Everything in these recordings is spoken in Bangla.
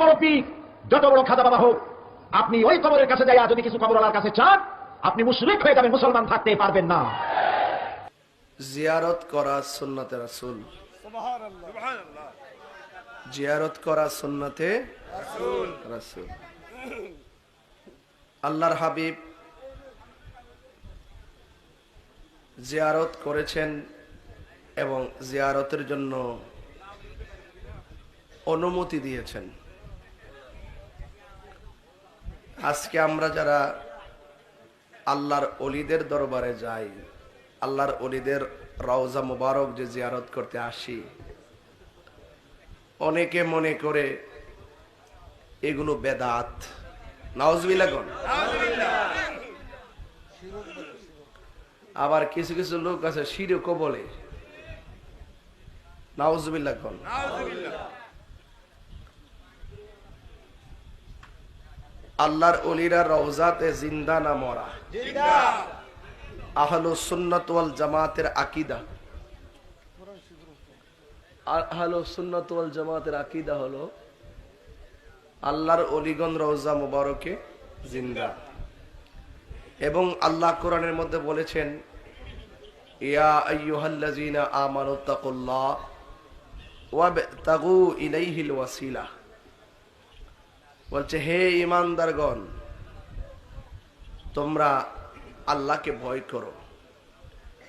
বড় পীর, যত বড় খাজা বাবা হোক, আপনি ওই কবরের কাছে যাইয়া যদি কিছু কবরওয়ালার কাছে চান, আপনি মুশরিক হয়ে যাবেন, মুসলমান থাকতে পারবেন না। জিয়ারত করা সুন্নতে রাসূল। জিয়ারত করা সুন্নতে রাসূল। আল্লাহর হাবিব জিয়ারত করেছেন এবং জিয়ারতের জন্য অনুমতি দিয়েছেন। আজকে আমরা যারা আল্লাহর অলিদের দরবারে যাই, আল্লাহর অলিদের রওজা মুবারক যে জিয়ারত করতে আসি, অনেকে মনে করে এগুলো বেদাত। আবার কিছু কিছু লোক আছে, শিরকও বলে। নাউজবিল্লা আল্লাহর অলিরা রওজাতে জিন্দা না মরা। আহলু সুন্নাত ওয়াল জামাতের আকিদা। আহলু সুন্নাত ওয়াল জামাতের আকিদা হলো আল্লাহর অলিগন রওজা মুবারকে জিন্দা। এবং আল্লাহ কোরআনের মধ্যে বলেছেন ইয়া আইয়ুহাল্লাযীনা আমানু তাকুল্লাহ ওয়াবতাগু ইলাইহিল ওয়াসিলা। বলছে, হে ইমানদারগণ, তোমরা আল্লাহকে ভয় করো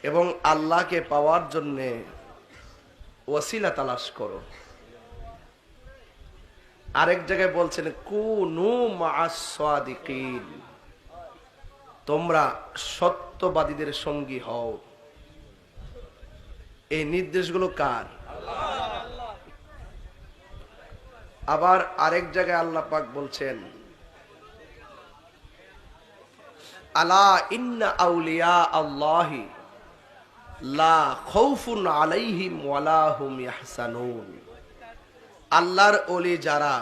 এবং আল্লাহকে পাওয়ার জন্যে ওয়াসিলা তালাশ করো। আরেক জায়গায় বলছেন, কুনু মাসাদিকিন তোমরা সত্যবাদীদের সঙ্গী হও। এই নির্দেশগুলো কার? আবার আরেক জায়গায় আল্লাহ পাক বলছেন আলা ইন্না আউলিয়া আল্লাহি লা খৌফুন আলাইহিম ওয়ালা হুম ইয়াহসানুন। আল্লাহর ওলি যারা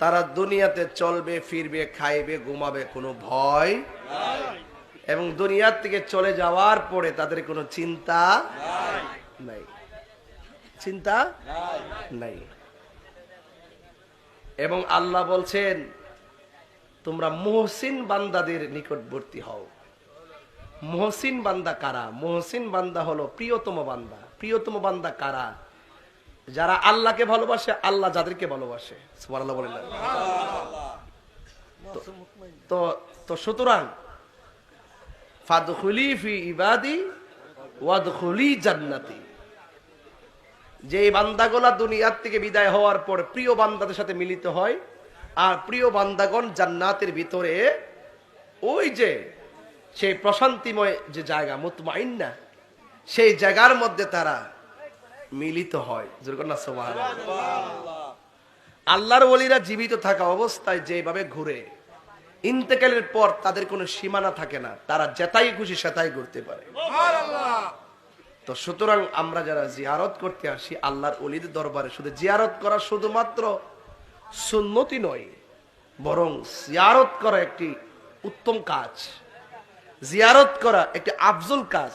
তারা দুনিয়াতে চলবে ফিরবে খাইবে ঘুমাবে কোনো ভয় এবং দুনিয়ার থেকে চলে যাওয়ার পরে তাদের কোনো চিন্তা নাই। চিন্তা নাই। এবং আল্লাহ বলছেন, তোমরা মহসিন বান্দাদের নিকটবর্তী হও। মহসিন বান্দা কারা? মহসিন বান্দা হলো প্রিয়তম বান্দা। প্রিয়তম বান্দা কারা? যারা আল্লাহকে ভালোবাসে, আল্লাহ যাদেরকে ভালোবাসে। তো- তো সুতরাং, ফাদখুলি ফি ইবাদি, ওয়াদখুলি জান্নাতি। যে এই বান্দাগোলা দুনিয়ার থেকে বিদায় হওয়ার পর প্রিয় বান্দাদের সাথে মিলিত হয়, আর প্রিয় বান্দাগণ জান্নাতের ভিতরে ওই যে সেই প্রশান্তিময় যে জায়গা মুতমাইন্না সেই জায়গার মধ্যে তারা মিলিত হয়। না আল্লাহর ওলিরা জীবিত থাকা অবস্থায় যেভাবে ঘুরে, ইন্তেকালের পর তাদের কোনো সীমানা থাকে না, তারা যেতাই খুশি সেতাই ঘুরতে পারে। তো সুতরাং আমরা যারা জিয়ারত করতে আসি, আল্লাহর অলিদের দরবারে শুধু জিয়ারত করা শুধুমাত্র সুন্নতি নয়, বরং জিয়ারত করা একটি উত্তম কাজ, জিয়ারত করা একটি আফজল কাজ।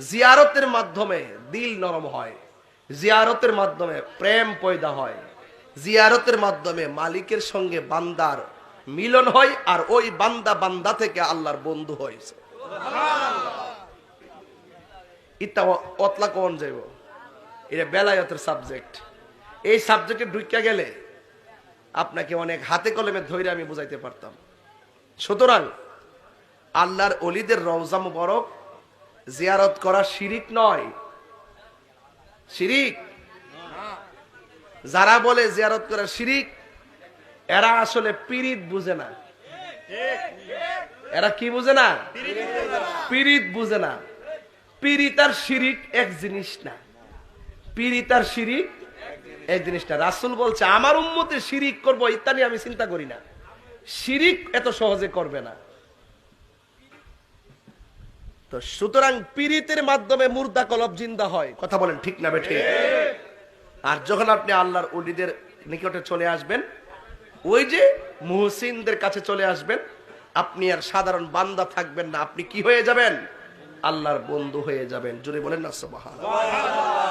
জিয়ারতের মাধ্যমে দিল নরম হয়, জিয়ারতের মাধ্যমে প্রেম পয়দা হয়, জিয়ারতের মাধ্যমে মালিকের সঙ্গে বান্দার মিলন হয়, আর ওই বান্দা বান্দা থেকে আল্লাহর বন্ধু হয়েছে ইত্যা অতলা কোন যাইব। এটা বেলায়তের সাবজেক্ট এই সাবজেক্টে ঢুকিয়া গেলে আপনাকে অনেক হাতে কলমে ধৈর্য আমি বুঝাইতে পারতাম। সুতরাং আল্লাহর অলিদের রওজা মুবারক জিয়ারত করা শিরিক নয়। শিরিক? যারা বলে জিয়ারত করা শিরিক, এরা আসলে পিরিত বুঝে না। এরা কি বুঝে না? পিরিত বুঝে না। পিরিত আর শিরিক এক জিনিস না। পিরিত আর শিরিক এক জিনিস রাসুল বলছে, আমার উম্মতে শিরিক করব ইত্যাদি আমি চিন্তা করি না। শিরিক এত সহজে করবে না। তো সুতরাং পীড়িতের মাধ্যমে মুর্দা কলব জিন্দা হয়। কথা বলেন ঠিক না বেঠে আর যখন আপনি আল্লাহর উলিদের নিকটে চলে আসবেন, ওই যে মুহসিনদের কাছে চলে আসবেন, আপনি আর সাধারণ বান্দা থাকবেন না। আপনি কি হয়ে যাবেন? আল্লাহর বন্ধু হয়ে যাবেন। জুড়ে বলেন না সুবহানাল্লাহ।